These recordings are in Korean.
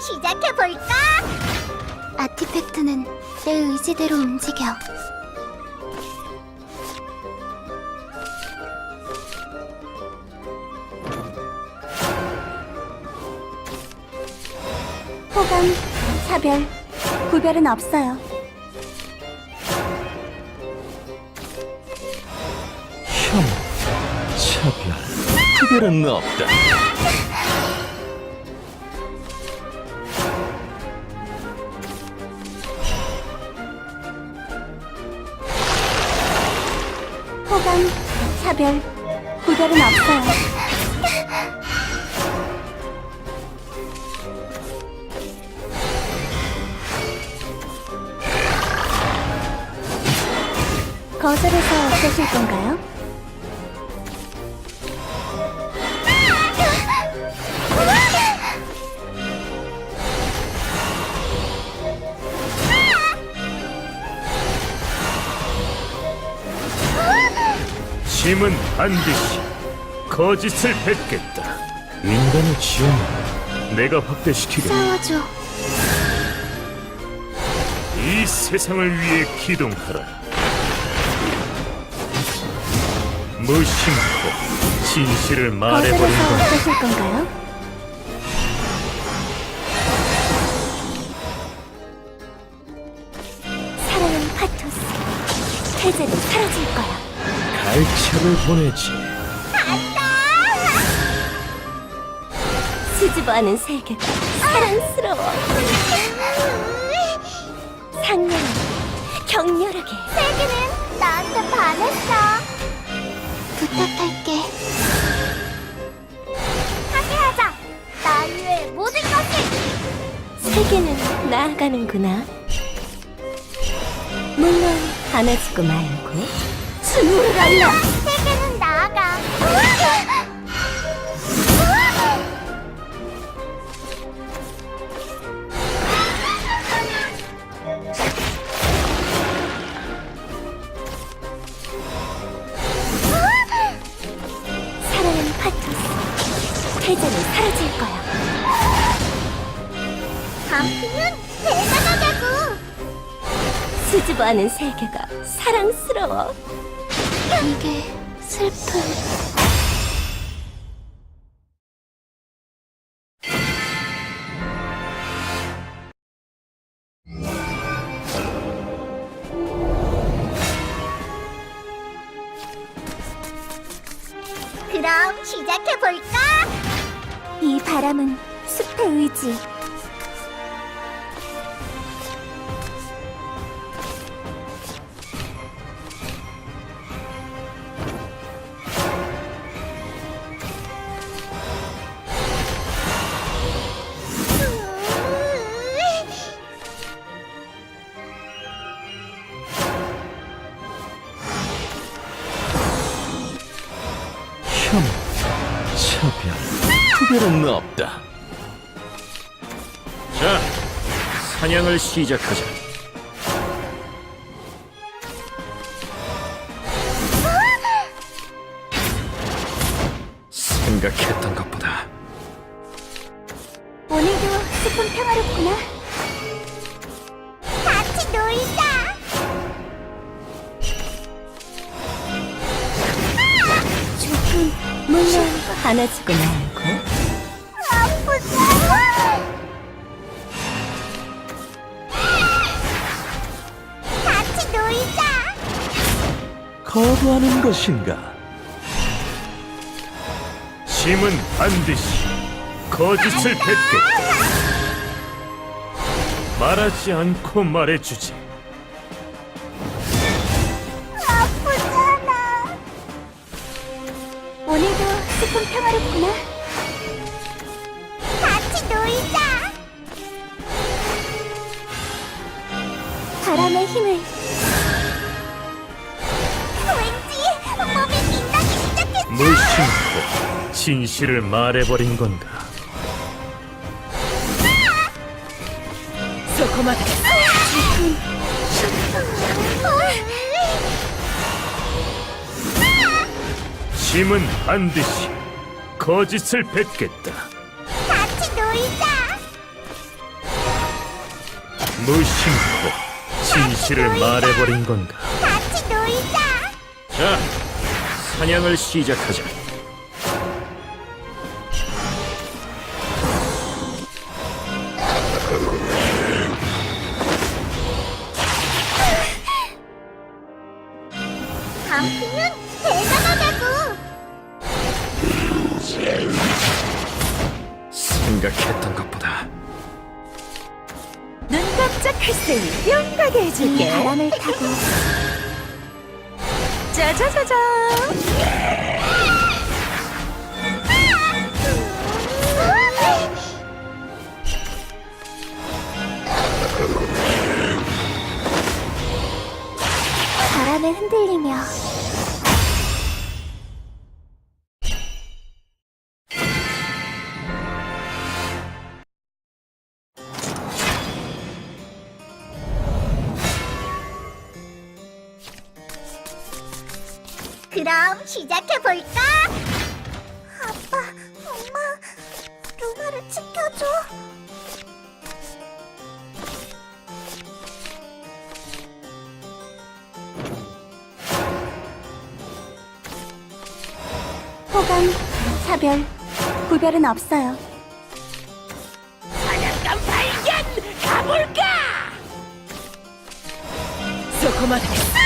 시작해볼까? 아티팩트는 내 의지대로 움직여. 호감, 차별, 구별은 없어요. 혐오, 차별, 구별은 없다. 차별, 구별은 없어요. 거절해서 어떠실 건가요? 짐은 반드시 거짓을 뱉겠다. 인간의 지원은 내가 확대시키겠다. 싸워줘. 이 세상을 위해 기동하라. 무심코 진실을 말해버린 거절해서 건 어떠실 건가요? 사랑은 파토스. 해제는 사라질 거야. 갈채를 보내지. 수줍어하는 세계가 사랑스러워. 상냥하게, 격렬하게. 세계는 나한테 반했어. 부탁할게. 함께 하자. 나 위해 모든 것을. 세계는 나아가는구나. 물론 안아주고 말고. 스물을 알라. 세계는 나아가. 사랑은 파토스. 해자는 사라질 거야. 밤피는 대단하다고. 수줍어하는 세계가 사랑스러워. 이게 슬픈. 그럼 시작해볼까? 이 바람은 숲의 의지. 구별은 없다. 자, 사냥을 시작하자. 생각했던 것보다 오늘도 조금 평화롭구나. 같이 놀자. 조금 물론 안아주고 말고. 거부하는 것인가? 짐은 반드시 거짓을 뱉겠다. 말하지 않고 말해주지. 아프잖아. 오늘도 조금 평화롭구나. 같이 놀자. 바람의 힘을. 심코 진실을 말해버린 건가? 소코마다. 짐은 반드시 거짓을 뱉겠다. 같이 놀자. 무심코 진실을 말해버린 건가? 같이 놀자. 자, 사냥을 시작하자. 생각했던 것보다 눈 깜짝할 새이 뿅 가게 해줄게. 바람을 타고 짜자자자. 바람에 흔들리며 그럼 시작해 볼까? 아빠, 엄마, 루나를 지켜줘. 호감, 차별, 구별은 없어요. 사냥감 발견! 가볼까! 소코마다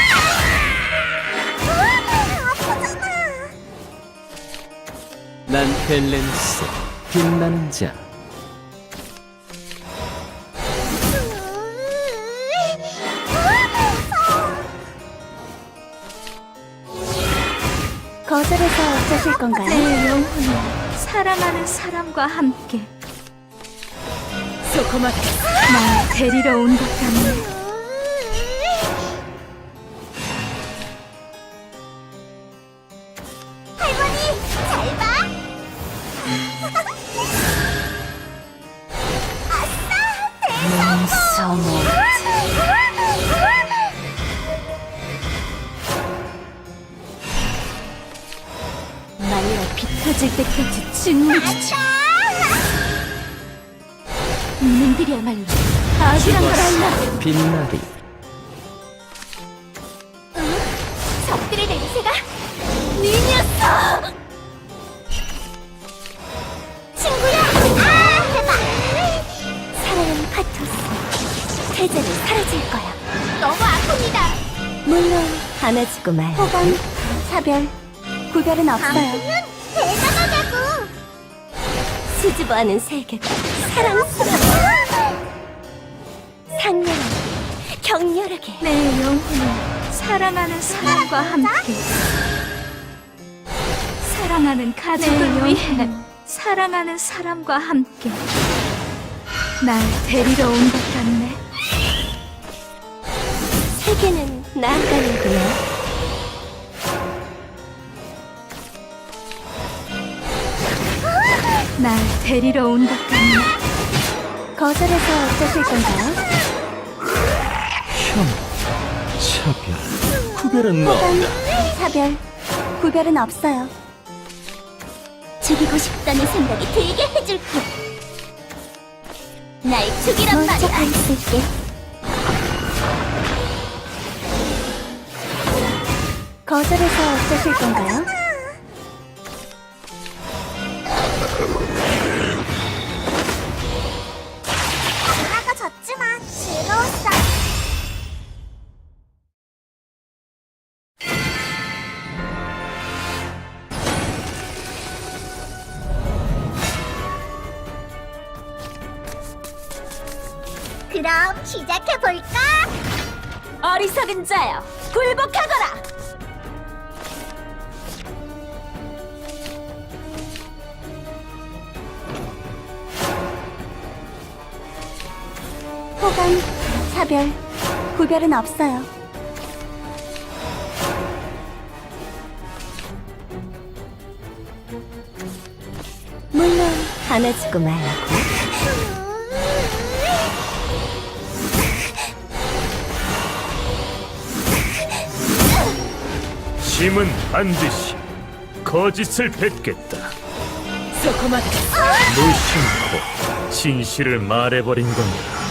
난 벨렌스 빛나는 자 거절해서 어쩌실 건가요? 내 영혼을 사랑하는 사람과 함께 소코마다 날 데리러 온 것 같네. 때까지 진리지 놈들이야말로 아기란 걸 알라 빛나리 적들의 냄새가 니였어 친구야! 아, 해봐! 사랑은 파토스. 세제는 사라질 거야. 너무 아픕니다. 물론 안아주고 말 호감, 차별, 구별은 없어요. 당신은 대단하다고. 수줍어하는 세계가 사랑스러워. 상냥하게 격렬하게. 내 영혼을 사랑하는 사람과 함께. 사랑하는 가족을 위해. 사랑하는 사람과 함께. 날 데리러 온 것 같네. 세계는 나아가는구나 날 데리러 온 것 같네 거절해서 어쩌실 건가요? 혐오 차별 구별은 호감, 없다 차별, 구별은 없어요. 죽이고 싶다는 생각이 들게 해줄게 날 죽이란 먼저 말이야 가 있을게. 거절해서 어쩌실 건가요? 그럼 시작해 볼까? 어리석은 자여 굴복하거라 호감, 차별, 구별은 없어요. 물론 안아주고 말라고 짐은 반드시 거짓을 뱉겠다. 무심코 진실을 말해버린 건가?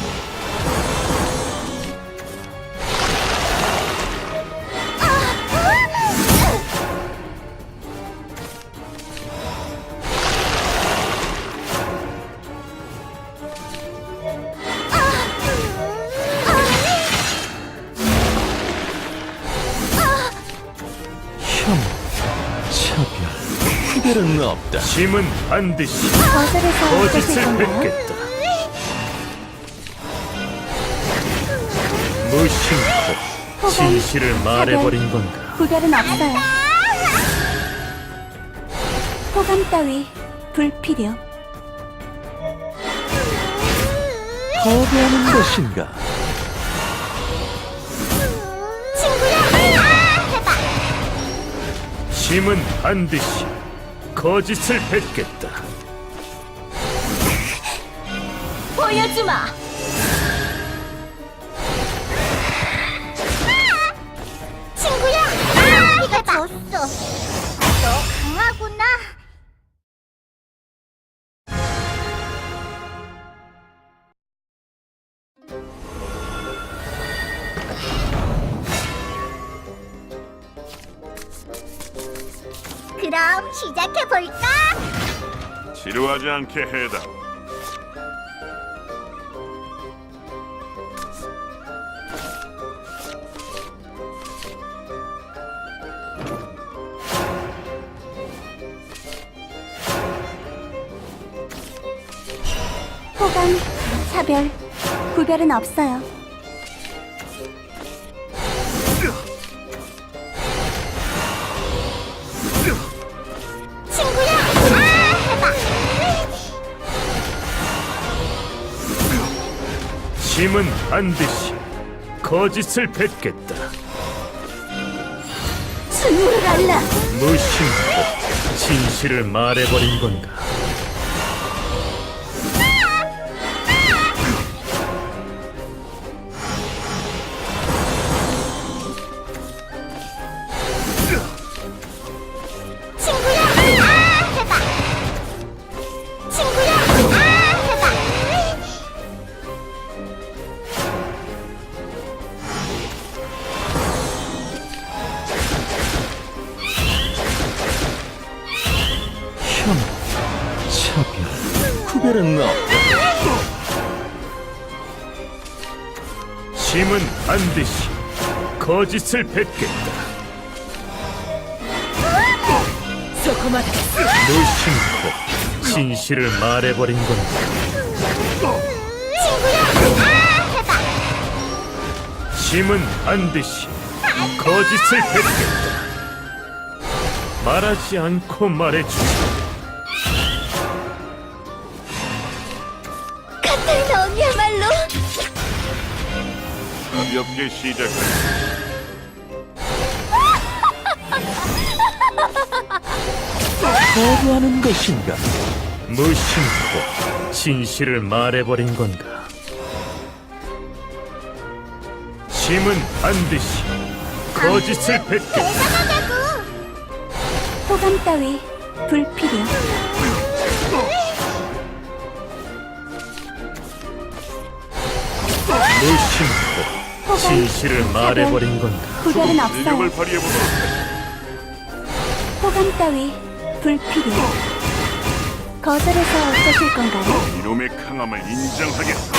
구별은 없다. 짐은 반드시 거절해서 어쩌실 거짓을? 뱉겠다. 무심코 진실을 말해버린 건가? 구별은 없어요. 호감 따위 불필요. 거부하는 것인가? 짐은 반드시 거짓을 뱉겠다. 보여주마. 친구야! 아, 피가 졌어. 볼까? 지루하지 않게 해다. 호감, 차별, 구별은 없어요. 짐은 반드시 거짓을 뱉겠다. 스누를 알라! 무심코 진실을 말해버린 건가? 거짓을 뱉겠다. 무심코 진실을 말해버린 건가? 친구야! 아, 해봐! 짐은 반드시 거짓을 뱉겠다. 말하지 않고 말해주지. 카타리나 언니야말로 가볍게 시작해. 거부하는 것인가? 무심코 진실을 말해버린 건가? 짐은 반드시 거짓을. 대단하다고! 호감 따위 불필요. 무심코 진실을 말해버린 건가? 구별은 없어요. 발휘해보도록. 호감 따위 불필요. 거절해서 어쩌실 건가요? 이놈의 강함을 인정하겠다.